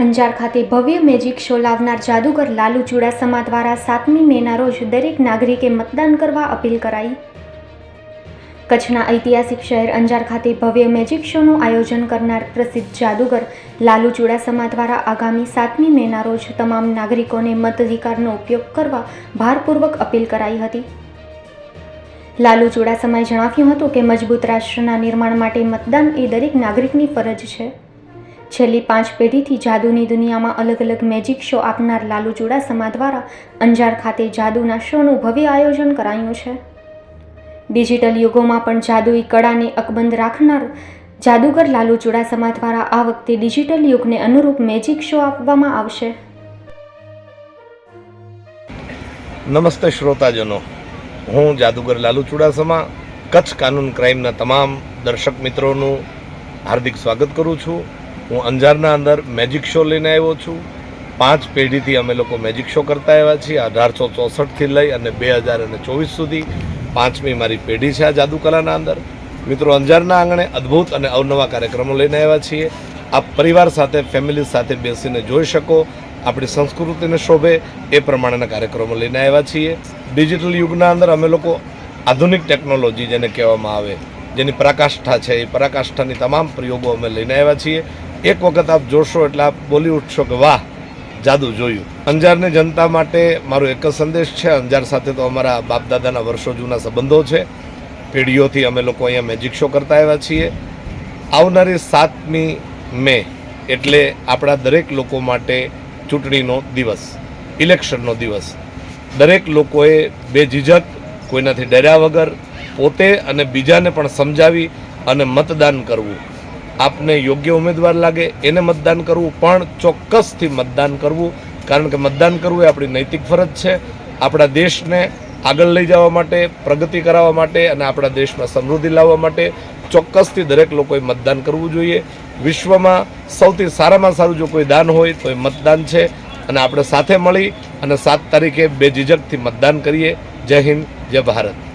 અંજાર ખાતે ભવ્ય magic show લાવનાર જાદુગર લાલુ ચુડાસમા દ્વારા સાતમી મેના રોજ દરેક નાગરિકે મતદાન કરવા અપીલ કરાઈ. કચ્છના ઐતિહાસિક શહેર અંજાર ખાતે ભવ્ય મેજિક શોનું આયોજન કરનાર પ્રસિદ્ધ જાદુગર લાલુ ચુડાસમા દ્વારા આગામી સાતમી મેના રોજ તમામ નાગરિકોને મતાધિકારનો ઉપયોગ કરવા ભારપૂર્વક અપીલ કરાઈ હતી. લાલુ ચુડાસમાએ જણાવ્યું હતું કે મજબૂત રાષ્ટ્રના નિર્માણ માટે મતદાન એ દરેક નાગરિકની ફરજ છે. છેલ્લી પાંચ પેઢીથી જાદુની દુનિયામાં અલગ અલગ મેજિક શો આપનાર લાલુ ચુડાસમા દ્વારા અંજાર ખાતે જાદુના શોનું ભવ્ય આયોજન કરાયું છે. ડિજિટલ યુગોમાં પણ જાદુઈ કળાને અકબંધ રાખનાર જાદુગર લાલુ ચુડાસમા દ્વારા આ વખતે ડિજિટલ યુગને અનુરૂપ મેજિક શો આપવામાં આવશે. નમસ્તે શ્રોતાજનો. હું જાદુગર લાલુ ચુડાસમા કચ્છ કાનૂન ક્રાઇમના તમામ દર્શક મિત્રોનું હાર્દિક સ્વાગત કરું છું. હું અંજારના અંદર મેજિક શો લઈને આવ્યો છું. પાંચ પેઢીથી અમે લોકો મેજિક શો કરતા આવ્યા છીએ. અઢારસો ચોસઠથી લઈ અને બે હજાર અને ચોવીસ સુધી પાંચમી મારી પેઢી છે આ જાદુકલાના અંદર. મિત્રો, અંજારના આંગણે અદ્ભુત અને અવનવા કાર્યક્રમો લઈને આવ્યા છીએ. આપ પરિવાર સાથે ફેમિલી સાથે બેસીને જોઈ શકો આપણી સંસ્કૃતિને શોભે એ પ્રમાણેના કાર્યક્રમો લઈને આવ્યા છીએ. ડિજિટલ યુગના અંદર અમે લોકો આધુનિક ટેકનોલોજી જેને કહેવામાં આવે, જેની પરાકાષ્ઠા છે, એ પરાકાષ્ઠાની તમામ પ્રયોગો અમે લઈને આવ્યા છીએ. એક વખત આપ જોશો એટલે આપ બોલી ઉઠશો કે વાહ, જાદુ જોયું. અંજારની જનતા માટે મારો એક જ સંદેશ છે. અંજાર સાથે તો અમારા બાપ દાદાના વર્ષો જૂના સંબંધો છે. પેઢીઓથી અમે લોકો અહીંયા મેજિક શો કરતા આવ્યા છીએ. આવનારી સાતમી મે એટલે આપણા દરેક લોકો માટે ચૂંટણીનો દિવસ, ઇલેક્શનનો દિવસ. દરેક લોકોએ બે ઝીઝક, કોઈનાથી ડર્યા વગર પોતે અને બીજાને પણ સમજાવી અને મતદાન કરવું. આપને યોગ્ય ઉમેદવાર લાગે એને મતદાન કરવું, પણ ચોક્કસથી મતદાન કરવું, કારણ કે મતદાન કરવું એ આપણી નૈતિક ફરજ છે. આપણા દેશને આગળ લઈ જવા માટે, પ્રગતિ કરાવવા માટે અને આપણા દેશમાં સમૃદ્ધિ લાવવા માટે ચોક્કસથી દરેક લોકોએ મતદાન કરવું જોઈએ. વિશ્વમાં સૌથી સારામાં સારું જો કોઈ દાન હોય, તો એ મતદાન છે. અને આપણે સાથે મળી અને સાત તારીખે બે ઝીઝકથી મતદાન કરીએ. જય હિન્દ, જય ભારત.